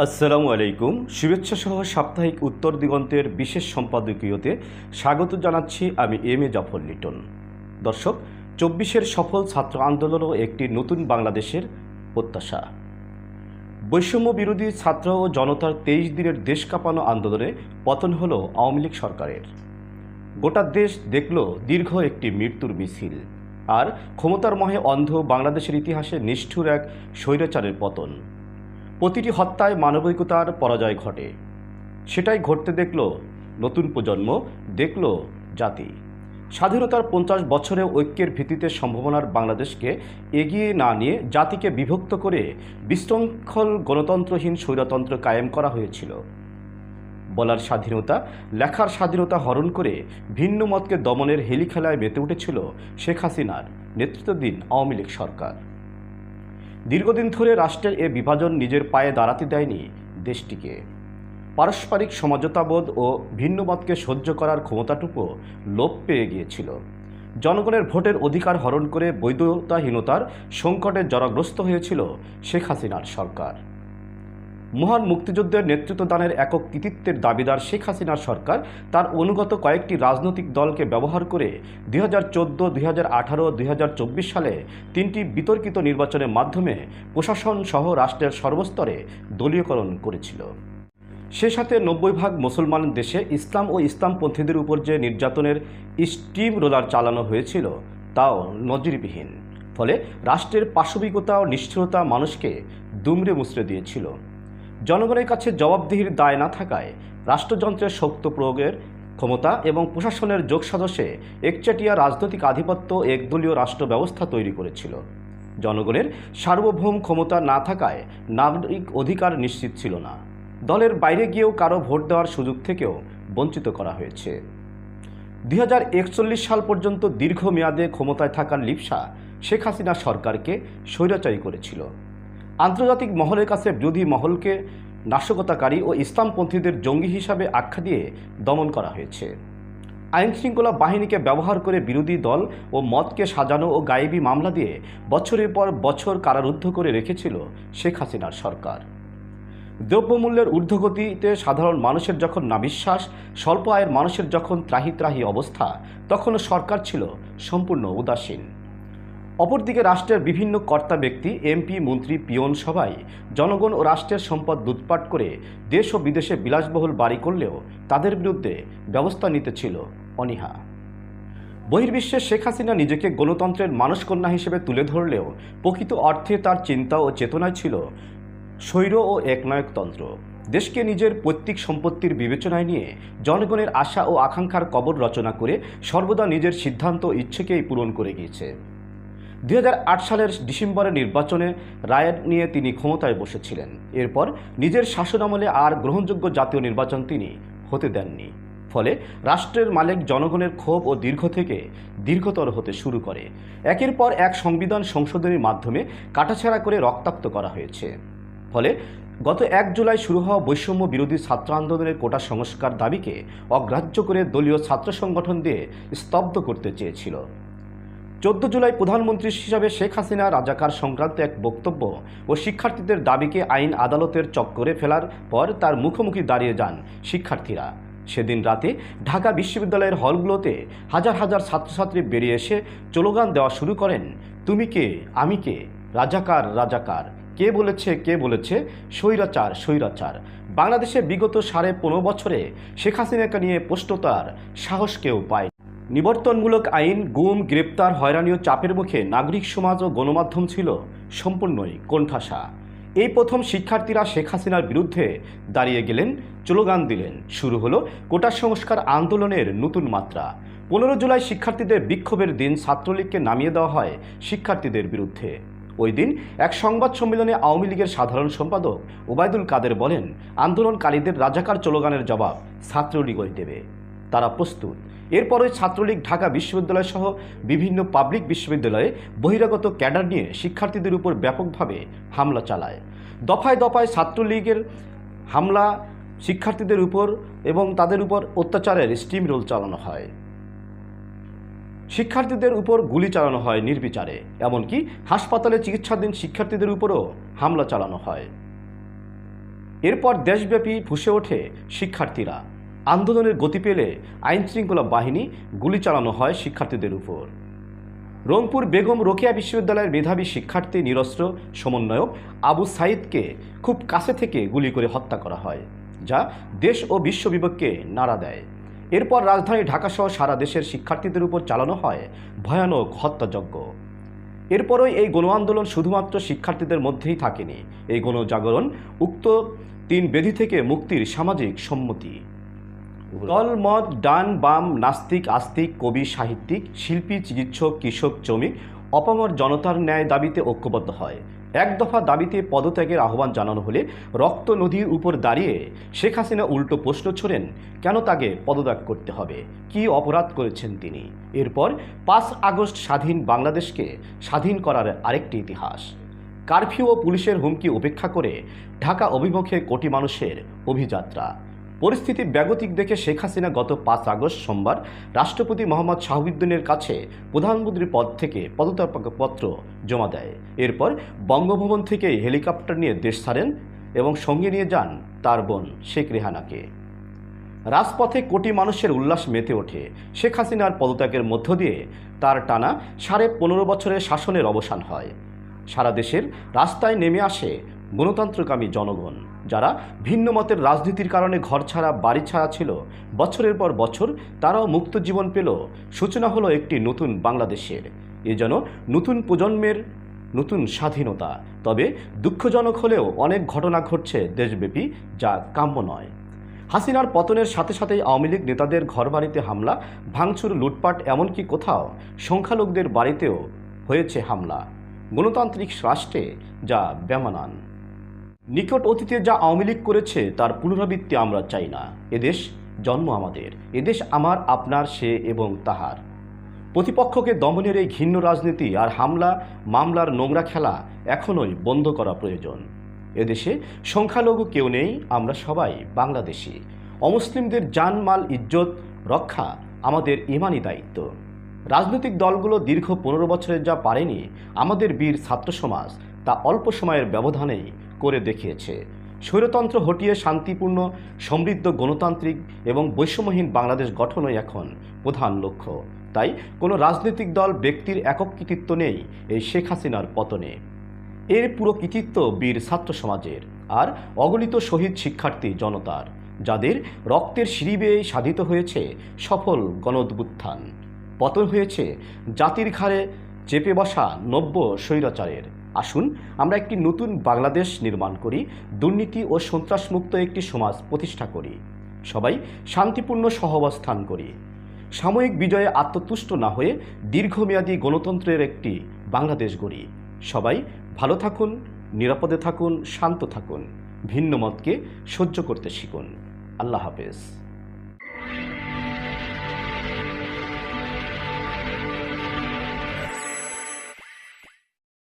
আসসালামু আলাইকুম। শুভেচ্ছা সহ সাপ্তাহিক উত্তর দিগন্তের বিশেষ সম্পাদকীয়তে স্বাগত জানাচ্ছি আমি এম এ জাফর লিটন। দর্শক, চব্বিশের সফল ছাত্র আন্দোলনও একটি নতুন বাংলাদেশের প্রত্যাশা। বৈষম্য বিরোধী ছাত্র ও জনতার তেইশ দিনের দেশ কাঁপানো আন্দোলনে পতন হল আওয়ামী লীগ সরকারের। গোটা দেশ দেখল দীর্ঘ একটি মৃত্যুর মিছিল। আর ক্ষমতার মহে অন্ধ বাংলাদেশের ইতিহাসে নিষ্ঠুর এক স্বৈরাচারের পতন। প্রতিটি হত্যায় মানবিকতার পরাজয় ঘটে। সেটাই ঘটতে দেখল, নতুন প্রজন্ম দেখল জাতি। স্বাধীনতার পঞ্চাশ বছরে ঐক্যের ভিত্তিতে সম্ভাবনার বাংলাদেশকে এগিয়ে না নিয়ে জাতিকে বিভক্ত করে বিশৃঙ্খল গণতন্ত্রহীন স্বৈরতন্ত্র কায়েম করা হয়েছিল। বলার স্বাধীনতা, লেখার স্বাধীনতা হরণ করে ভিন্ন মতকে দমনের হেলিখেলায় মেতে উঠেছিল শেখ হাসিনার নেতৃত্বাধীন আওয়ামী লীগ সরকার। দীর্ঘদিন ধরে রাষ্ট্রের এ বিভাজন নিজের পায়ে দাঁড়াতে দেয়নি দেশটিকে। পারস্পরিক সমঝোতাবোধ ও ভিন্নমতকে সহ্য করার ক্ষমতাটুকু লোপ পেয়ে গিয়েছিল। জনগণের ভোটের অধিকার হরণ করে বৈধতাহীনতার সংকটে জরাগ্রস্ত হয়েছিল শেখ হাসিনার সরকার। মহান মুক্তিযুদ্ধের নেতৃত্বদানের একক কৃতিত্বের দাবিদার শেখ হাসিনার সরকার তার অনুগত কয়েকটি রাজনৈতিক দলকে ব্যবহার করে দুই হাজার চোদ্দ, দুই হাজার আঠারো, দুই হাজার চব্বিশ সালে তিনটি বিতর্কিত নির্বাচনের মাধ্যমে প্রশাসন সহ রাষ্ট্রের সর্বস্তরে দলীয়করণ করেছিল। সে সাথে নব্বই ভাগ মুসলমান দেশে ইসলাম ও ইসলামপন্থীদের উপর যে নির্যাতনের স্টিম রোলার চালানো হয়েছিল, তাও নজিরবিহীন। ফলে রাষ্ট্রের পাশবিকতা ও নিষ্ঠুরতা মানুষকে দুমড়ে মুচড়ে দিয়েছিল। জনগণের কাছে জবাবদিহির দায় না থাকায় রাষ্ট্রযন্ত্রের শক্ত প্রয়োগের ক্ষমতা এবং প্রশাসনের যোগসাজশে একচেটিয়া রাজনৈতিক আধিপত্য একদলীয় রাষ্ট্র ব্যবস্থা তৈরি করেছিল। জনগণের সার্বভৌম ক্ষমতা না থাকায় নাগরিক অধিকার নিশ্চিত ছিল না। দলের বাইরে গিয়েও কারও ভোট দেওয়ার সুযোগ থেকেও বঞ্চিত করা হয়েছে। দু হাজার একচল্লিশ সাল পর্যন্ত দীর্ঘমেয়াদে ক্ষমতায় থাকার লিপসা শেখ হাসিনা সরকারকে স্বৈরাচারী করেছিল। আন্তর্জাতিক মহলের কাছে বিরোধী মহলকে নাশকতাকারী ও ইসলামপন্থীদের জঙ্গি হিসাবে আখ্যা দিয়ে দমন করা হয়েছে। আইনশৃঙ্খলা বাহিনীকে ব্যবহার করে বিরোধী দল ও মতকে সাজানো ও গায়েবী মামলা দিয়ে বছরের পর বছর কারারুদ্ধ করে রেখেছিল শেখ হাসিনার সরকার। দ্রব্যমূল্যের ঊর্ধ্বগতিতে সাধারণ মানুষের যখন নাবিশ্বাস, স্বল্প আয়ের মানুষের যখন ত্রাহি ত্রাহি অবস্থা, তখনও সরকার ছিল সম্পূর্ণ উদাসীন। অপরদিকে রাষ্ট্রের বিভিন্ন কর্তা ব্যক্তি, এমপি, মন্ত্রী, পিয়ন সবাই জনগণ ও রাষ্ট্রের সম্পদ লুটপাট করে দেশ ও বিদেশে বিলাসবহুল বাড়ি করলেও তাদের বিরুদ্ধে ব্যবস্থা নিতে ছিল অনীহা। বহির্বিশ্বে শেখ হাসিনা নিজেকে গণতন্ত্রের মানসকন্যা হিসেবে তুলে ধরলেও প্রকৃত অর্থে তার চিন্তা ও চেতনায় ছিল স্বৈর ও একনায়কতন্ত্র। দেশকে নিজের পৈতৃক সম্পত্তির বিবেচনায় নিয়ে জনগণের আশা ও আকাঙ্ক্ষার কবর রচনা করে সর্বদা নিজের সিদ্ধান্ত ইচ্ছেকেই পূরণ করে গিয়েছে। দুই হাজার আট সালের ডিসেম্বরের নির্বাচনে রায় নিয়ে তিনি ক্ষমতায় বসেছিলেন। এরপর নিজের শাসনামলে আর গ্রহণযোগ্য জাতীয় নির্বাচন তিনি হতে দেননি। ফলে রাষ্ট্রের মালিক জনগণের ক্ষোভ ও দীর্ঘ থেকে দীর্ঘতর হতে শুরু করে। একের পর এক সংবিধান সংশোধনের মাধ্যমে কাটাছেড়া করে রক্তাক্ত করা হয়েছে। ফলে গত এক জুলাই শুরু হওয়া বৈষম্য বিরোধী ছাত্র আন্দোলনের কোটা সংস্কার দাবিকে অগ্রাহ্য করে দলীয় ছাত্র সংগঠন দিয়ে স্তব্ধ করতে চেয়েছিল। চোদ্দ জুলাই প্রধানমন্ত্রী হিসাবে শেখ হাসিনা রাজাকার সংক্রান্ত এক বক্তব্য ও শিক্ষার্থীদের দাবিকে আইন আদালতের চক্করে ফেলার পর তার মুখোমুখি দাঁড়িয়ে যান শিক্ষার্থীরা। সেদিন রাতে ঢাকা বিশ্ববিদ্যালয়ের হলগুলোতে হাজার হাজার ছাত্রছাত্রী বেরিয়ে এসে স্লোগান দেওয়া শুরু করেন, তুমি কে? আমি কে? রাজাকার রাজাকার। কে বলেছে কে বলেছে? স্বৈরাচার স্বৈরাচার। বাংলাদেশে বিগত সাড়ে পনেরো বছরে শেখ হাসিনাকে নিয়ে প্রশ্নতার সাহস কেউ পায় নিবর্তনমূলক আইন, গুম, গ্রেপ্তার, হয়রানি ও চাপের মুখে নাগরিক সমাজ ও গণমাধ্যম ছিল সম্পূর্ণই কোণঠাসা। এই প্রথম শিক্ষার্থীরা শেখ হাসিনার বিরুদ্ধে দাঁড়িয়ে গেলেন, স্লোগান দিলেন। শুরু হলো কোটা সংস্কার আন্দোলনের নতুন মাত্রা। পনেরো জুলাই শিক্ষার্থীদের বিক্ষোভের দিন ছাত্রলীগকে নামিয়ে দেওয়া হয় শিক্ষার্থীদের বিরুদ্ধে। ওই দিন এক সংবাদ সম্মেলনে আওয়ামী লীগের সাধারণ সম্পাদক ওবায়দুল কাদের বলেন, আন্দোলনকারীদের রাজাকার স্লোগানের জবাব ছাত্রলীগই দেবে। তারা প্রস্তুত। এরপরই ছাত্রলীগ, ঢাকা বিশ্ববিদ্যালয় সহ বিভিন্ন পাবলিক বিশ্ববিদ্যালয়ে বহিরাগত ক্যাডার নিয়ে শিক্ষার্থীদের উপর ব্যাপকভাবে হামলা চালায়। দফায় দফায় ছাত্রলীগের হামলা শিক্ষার্থীদের উপর এবং তাদের উপর অত্যাচারের স্টিম রোল চালানো হয়। শিক্ষার্থীদের উপর গুলি চালানো হয় নির্বিচারে, এমনকি হাসপাতালে চিকিৎসাধীন শিক্ষার্থীদের উপরও হামলা চালানো হয়। এরপর দেশব্যাপী ফুসে ওঠে শিক্ষার্থীরা। আন্দোলনের গতি পেলে আইনশৃঙ্খলা বাহিনী গুলি চালানো হয় শিক্ষার্থীদের উপর। রংপুর বেগম রোকেয়া বিশ্ববিদ্যালয়ের মেধাবী শিক্ষার্থী নিরস্ত্র সমন্বয়ক আবু সাইদকে খুব কাছে থেকে গুলি করে হত্যা করা হয়, যা দেশ ও বিশ্ব নাড়া দেয়। এরপর রাজধানী ঢাকাসহ সারা দেশের শিক্ষার্থীদের উপর চালানো হয় ভয়ানক হত্যাযজ্ঞ। এরপরই এই গণ আন্দোলন শুধুমাত্র শিক্ষার্থীদের মধ্যেই থাকেনি, এই গণজাগরণ উক্ত তিন বেধি থেকে মুক্তির সামাজিক সম্মতি। দল মত ডান বাম, নাস্তিক, আস্তিক, কবি, সাহিত্যিক, শিল্পী, চিকিৎসক, কৃষক, শ্রমিক, অপামর জনতার ন্যায় দাবিতে ঐক্যবদ্ধ হয়। এক দফা দাবিতে পদত্যাগের আহ্বান জানানো হলে রক্ত নদীর উপর দাঁড়িয়ে শেখ হাসিনা উল্টো প্রশ্ন ছোড়েন, কেন তাকে পদত্যাগ করতে হবে? কি অপরাধ করেছেন তিনি? এরপর পাঁচ আগস্ট স্বাধীন বাংলাদেশকে স্বাধীন করার আরেকটি ইতিহাস। কারফিউ ও পুলিশের হুমকি উপেক্ষা করে ঢাকা অভিমুখে কোটি মানুষের অভিযাত্রা। পরিস্থিতি ব্যাগতিক দেখে শেখ হাসিনা গত পাঁচ আগস্ট সোমবার রাষ্ট্রপতি মোহাম্মদ শাহাবুদ্দিনের কাছে প্রধানমন্ত্রীর পদ থেকে পদত্যাগপত্র জমা দেয়। এরপর বঙ্গভবন থেকে হেলিকপ্টার নিয়ে দেশ ছাড়েন এবং সঙ্গে নিয়ে যান তার বোন শেখ রেহানাকে। রাজপথে কোটি মানুষের উল্লাস মেতে ওঠে। শেখ হাসিনার পদত্যাগের মধ্য দিয়ে তার টানা সাড়ে পনেরো বছরের শাসনের অবসান হয়। সারা দেশের রাস্তায় নেমে আসে গণতন্ত্রকামী জনগণ। যারা ভিন্ন মতের রাজনীতির কারণে ঘর ছাড়া বাড়ি ছাড়া ছিল। বছরের পর বছর তারাও মুক্ত জীবন পেল। সূচনা হলো একটি নতুন বাংলাদেশের। এ যেন নতুন প্রজন্মের নতুন স্বাধীনতা। তবে দুঃখজনক হলেও অনেক ঘটনা ঘটছে দেশব্যাপী, যা কাম্য নয়। হাসিনার পতনের সাথে সাথেই আওয়ামী লীগ নেতাদের ঘরবাড়িতে হামলা, ভাঙচুর, লুটপাট, এমনকি কোথাও সংখ্যালঘুদের বাড়িতেও হয়েছে হামলা। গণতান্ত্রিক রাষ্ট্রে যা বেমানান নিকট অতীতে যা আওয়ামী লীগ করেছে, তার পুনরাবৃত্তি আমরা চাই না। এদেশ জন্ম আমাদের। এদেশ আমার, আপনার, সে এবং তাহার। প্রতিপক্ষকে দমনের এই ঘিন্ন রাজনীতি আর হামলা, মামলার নোংরা খেলা এখনই বন্ধ করা প্রয়োজন। এদেশে সংখ্যালঘু কেউ নেই, আমরা সবাই বাংলাদেশি। অমুসলিমদের জানমাল ইজ্জত, রক্ষা আমাদের ইমানি দায়িত্ব। রাজনৈতিক দলগুলো দীর্ঘ পনেরো বছরে যা পারেনি, আমাদের বীর ছাত্র সমাজ তা অল্প সময়ের ব্যবধানেই করে দেখিয়েছে। স্বৈরতন্ত্র হটিয়ে শান্তিপূর্ণ, সমৃদ্ধ গণতান্ত্রিক এবং বৈষম্যহীন বাংলাদেশ গঠনই এখন প্রধান লক্ষ্য। তাই কোনো রাজনৈতিক দল, ব্যক্তির একক কৃতিত্ব নেই এই শেখ হাসিনার পতনে। এর পুরো কৃতিত্ব বীর ছাত্র সমাজের আর অগণিত শহীদ শিক্ষার্থী জনতার, যাদের রক্তের সিঁড়ি সাধিত হয়েছে সফল গণদুত্থান পতন হয়েছে জাতির ঘাড়ে চেপে বসা নব্য স্বৈরাচারের আসুন, আমরা একটি নতুন বাংলাদেশ নির্মাণ করি, দুর্নীতি ও সন্ত্রাসমুক্ত একটি সমাজ প্রতিষ্ঠা করি। সবাই শান্তিপূর্ণ সহাবস্থান করি। সাময়িক বিজয়ে আত্মতুষ্ট না হয়ে দীর্ঘমেয়াদী গণতন্ত্রের একটি বাংলাদেশ গড়ি। সবাই ভালো থাকুন, নিরাপদে থাকুন, শান্ত থাকুন, ভিন্ন মতকে সহ্য করতে শিখুন। আল্লাহ হাফেজ।